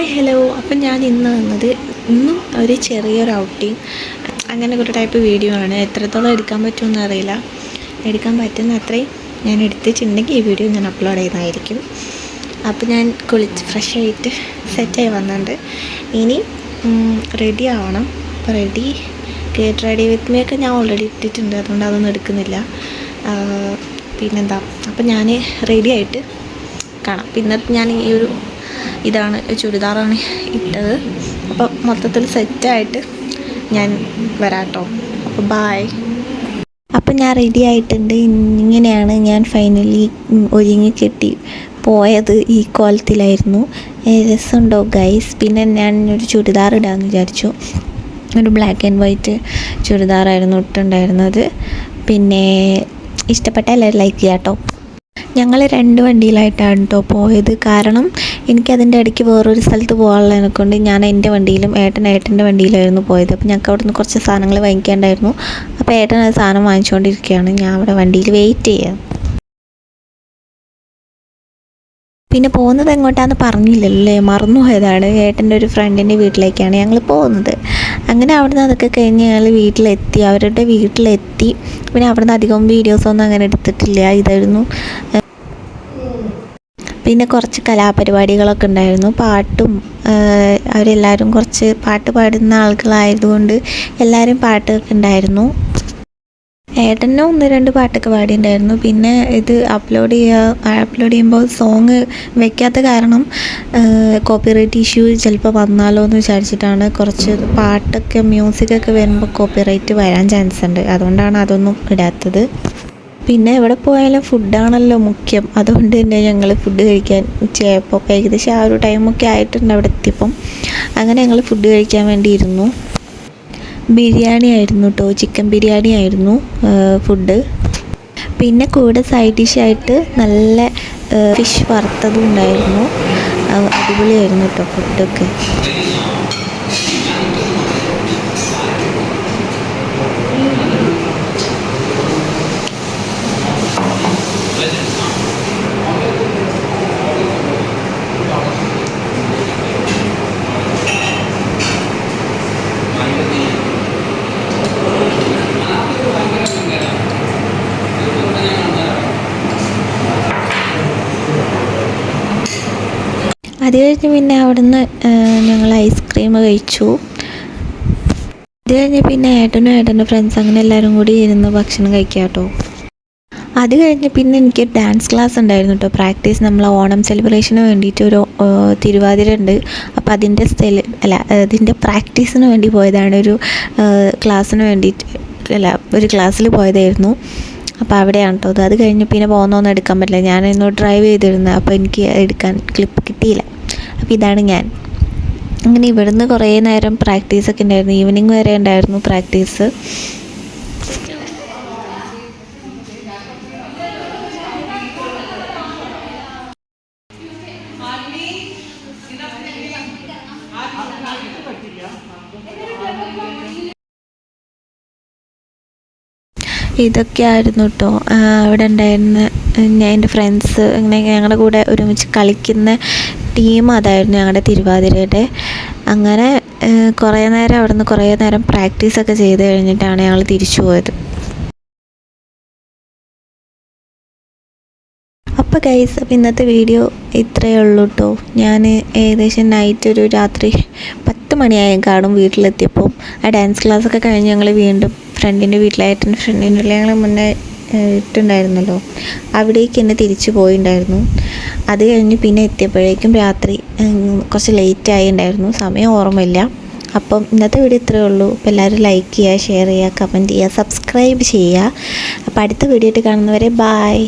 Hi hello അപ്പം ഞാൻ ഇന്ന് വന്നത് ഇന്നും ഒരു ചെറിയൊരു ഔട്ടിങ് അങ്ങനെ ഒരു ടൈപ്പ് വീഡിയോ ആണ്. എത്രത്തോളം എടുക്കാൻ പറ്റുമെന്ന് അറിയില്ല. എടുക്കാൻ പറ്റുന്ന അത്രയും ഞാൻ എടുത്തിട്ടുണ്ടെങ്കിൽ ഈ വീഡിയോ ഞാൻ അപ്ലോഡ് ചെയ്യുന്നതായിരിക്കും. അപ്പം ഞാൻ കുളിച്ച് ഫ്രഷ് ആയിട്ട് സെറ്റായി വന്നിട്ടുണ്ട്. ഇനി റെഡി ആവണം. അപ്പോൾ ready get ready with me ഒക്കെ ഞാൻ ഓൾറെഡി ഇട്ടിട്ടുണ്ട്. അതുകൊണ്ട് അതൊന്നും എടുക്കുന്നില്ല. പിന്നെന്താ? അപ്പം ഞാൻ റെഡി ആയിട്ട് കാണാം. പിന്നെ ഞാൻ ഈ ഒരു ഇതാണ് ചുരിദാറാണ് ഇട്ടത്. അപ്പോൾ മൊത്തത്തിൽ സെറ്റായിട്ട് ഞാൻ വരാട്ടോ. അപ്പോൾ ബായ് അപ്പം ഞാൻ റെഡി ആയിട്ടുണ്ട്. ഇങ്ങനെയാണ് ഞാൻ ഫൈനലി ഒരുങ്ങി കെട്ടി പോയത് ഈ കോലത്തിലായിരുന്നു. രസമുണ്ടോ ഗൈസ് പിന്നെ ഞാൻ ഒരു ചുരിദാർ ഇടാമെന്ന് വിചാരിച്ചു. ഒരു ബ്ലാക്ക് ആൻഡ് വൈറ്റ് ചുരിദാറായിരുന്നു ഇട്ടുണ്ടായിരുന്നത്. പിന്നെ ഇഷ്ടപ്പെട്ട എല്ലാവരും ലൈക്ക് ചെയ്യാം കേട്ടോ ഞങ്ങൾ രണ്ട് വണ്ടിയിലായിട്ടാണ് കേട്ടോ പോയത്. കാരണം എനിക്കതിന്റെ ഇടയ്ക്ക് വേറൊരു സ്ഥലത്ത് പോകാനുള്ളതിനെ കൊണ്ട് ഞാൻ എന്റെ വണ്ടിയിലും ഏട്ടൻ ഏട്ടന്റെ വണ്ടിയിലായിരുന്നു പോയത്. അപ്പോൾ ഞങ്ങൾക്ക് അവിടെ നിന്ന് കുറച്ച് സാധനങ്ങൾ വാങ്ങിക്കാണ്ടായിരുന്നു. അപ്പോൾ ഏട്ടൻ അത് സാധനം വാങ്ങിച്ചുകൊണ്ടിരിക്കുകയാണ് ഞാൻ അവിടെ വണ്ടിയിൽ വെയിറ്റ് ചെയ്യാം. പിന്നെ പോകുന്നത് എങ്ങോട്ടാന്ന് പറഞ്ഞില്ലല്ലേ? മറന്നുപോയതാണ്. ഏട്ടന്റെ ഒരു ഫ്രണ്ടിന്റെ വീട്ടിലേക്കാണ് ഞങ്ങൾ പോകുന്നത്. അങ്ങനെ അവിടുന്ന് അതൊക്കെ കഴിഞ്ഞ് ഞങ്ങൾ വീട്ടിലെത്തി. അവരുടെ വീട്ടിലെത്തി. പിന്നെ അവിടുന്ന് അധികം വീഡിയോസൊന്നും അങ്ങനെ എടുത്തിട്ടില്ല. ഇതായിരുന്നു പിന്നെ കുറച്ച് കലാപരിപാടികളൊക്കെ ഉണ്ടായിരുന്നു. പാട്ടും അവരെല്ലാവരും കുറച്ച് പാട്ട് പാടുന്ന ആളുകളായതുകൊണ്ട് എല്ലാവരും പാട്ടൊക്കെ ഉണ്ടായിരുന്നു. ഏട്ടനും ഒന്ന് രണ്ട് പാട്ടൊക്കെ പാടിയിട്ടുണ്ടായിരുന്നു. പിന്നെ ഇത് അപ്ലോഡ് ചെയ്യുക അപ്ലോഡ് ചെയ്യുമ്പോൾ സോങ് വെക്കാത്ത കാരണം കോപ്പിറൈറ്റ് ഇഷ്യൂ ചിലപ്പോൾ വന്നാലോ എന്ന് വിചാരിച്ചിട്ടാണ് കുറച്ച് പാട്ടൊക്കെ മ്യൂസിക്കൊക്കെ വരുമ്പോൾ കോപ്പിറൈറ്റ് വരാൻ ചാൻസ് ഉണ്ട്. അതുകൊണ്ടാണ് അതൊന്നും ഇടാത്തത്. പിന്നെ എവിടെ പോയാലും ഫുഡാണല്ലോ മുഖ്യം. അതുകൊണ്ട് തന്നെ ഞങ്ങൾ ഫുഡ് കഴിക്കാൻ ഉച്ചയായപ്പോൾ ഏകദേശം ആ ഒരു ടൈമൊക്കെ ആയിട്ടുണ്ട് അവിടെ എത്തിയപ്പം. അങ്ങനെ ഞങ്ങൾ ഫുഡ് കഴിക്കാൻ വേണ്ടി ഇരുന്നു. ബിരിയാണി ആയിരുന്നു കേട്ടോ ചിക്കൻ ബിരിയാണി ആയിരുന്നു ഫുഡ് പിന്നെ കൂടെ സൈഡ് ഡിഷായിട്ട് നല്ല ഫിഷ് വറുത്തതും ഉണ്ടായിരുന്നു. അടിപൊളിയായിരുന്നു കേട്ടോ ഫുഡൊക്കെ അത് കഴിഞ്ഞ് പിന്നെ അവിടുന്ന് ഞങ്ങൾ ഐസ്ക്രീം കഴിച്ചു. അത് കഴിഞ്ഞ് പിന്നെ ഏട്ടനും ഏട്ടന്റെ ഫ്രണ്ട്സ് അങ്ങനെ എല്ലാവരും കൂടി ഇരുന്ന് ഭക്ഷണം കഴിക്കുക കേട്ടോ അത് കഴിഞ്ഞ് പിന്നെ എനിക്ക് ഡാൻസ് ക്ലാസ് ഉണ്ടായിരുന്നു കേട്ടോ പ്രാക്ടീസ് നമ്മൾ ഓണം സെലിബ്രേഷന് വേണ്ടിയിട്ട് ഒരു തിരുവാതിര ഉണ്ട് അപ്പോൾ അതിന്റെ സെലി അല്ല അതിന്റെ പ്രാക്ടീസിന് വേണ്ടി പോയതാണ് ഒരു ക്ലാസ്സിന് വേണ്ടിയിട്ട് അല്ല ഒരു ക്ലാസ്സിൽ പോയതായിരുന്നു. അപ്പോൾ അവിടെയാണ് കേട്ടോ അത് അത് കഴിഞ്ഞ് പിന്നെ പോകുന്നൊന്നും എടുക്കാൻ പറ്റില്ല. ഞാൻ ഇന്ന് ഡ്രൈവ് ചെയ്തിരുന്നത് അപ്പോൾ എനിക്ക് എടുക്കാൻ ക്ലിപ്പ് കിട്ടിയില്ല. അപ്പോൾ ഇതാണ് ഞാൻ. അങ്ങനെ ഇവിടുന്ന് കുറേ നേരം പ്രാക്ടീസൊക്കെ ഉണ്ടായിരുന്നു. ഈവനിങ് വരെ ഉണ്ടായിരുന്നു പ്രാക്ടീസ് ഇതൊക്കെ ആയിരുന്നു കേട്ടോ അവിടെ ഉണ്ടായിരുന്ന എന്റെ ഫ്രണ്ട്സ് അങ്ങനെ ഞങ്ങളുടെ കൂടെ ഒരുമിച്ച് കളിക്കുന്ന ടീം അതായിരുന്നു ഞങ്ങളുടെ തിരുവാതിരയുടെ. അങ്ങനെ കുറേ നേരം അവിടെ നിന്ന് കുറേ നേരം പ്രാക്ടീസൊക്കെ ചെയ്ത് കഴിഞ്ഞിട്ടാണ് ഞങ്ങൾ തിരിച്ചു പോയത്. അപ്പോൾ ഗൈസ് അപ്പോൾ ഇന്നത്തെ വീഡിയോ ഇത്രയേ ഉള്ളൂ കേട്ടോ ഞാൻ ഏകദേശം നൈറ്റ് ഒരു രാത്രി പത്ത് മണിയായി കാണും വീട്ടിലെത്തിയപ്പോൾ ആ ഡാൻസ് ക്ലാസ്സൊക്കെ കഴിഞ്ഞ് ഞങ്ങൾ വീണ്ടും ഫ്രണ്ടിന്റെ വീട്ടിലായിട്ട് ഫ്രണ്ടിന്റെ ഞങ്ങൾ മുന്നേ ഇട്ടുണ്ടായിരുന്നല്ലോ. അവിടേക്ക് തന്നെ തിരിച്ചു പോയിണ്ടായിരുന്നു. അത് കഴിഞ്ഞ് പിന്നെ എത്തിയപ്പോഴേക്കും രാത്രി കുറച്ച് ലേറ്റ് ആയി ഉണ്ടായിരുന്നു സമയം ഓർമ്മയില്ല. അപ്പം ഇന്നത്തെ വീഡിയോ ഇത്രയേ ഉള്ളൂ. അപ്പോൾ എല്ലാവരും ലൈക്ക് ചെയ്യുക ഷെയർ ചെയ്യുക കമന്റ് ചെയ്യുക സബ്സ്ക്രൈബ് ചെയ്യുക. അപ്പോൾ അടുത്ത വീഡിയോ ആയിട്ട് കാണുന്നവരെ ബായ്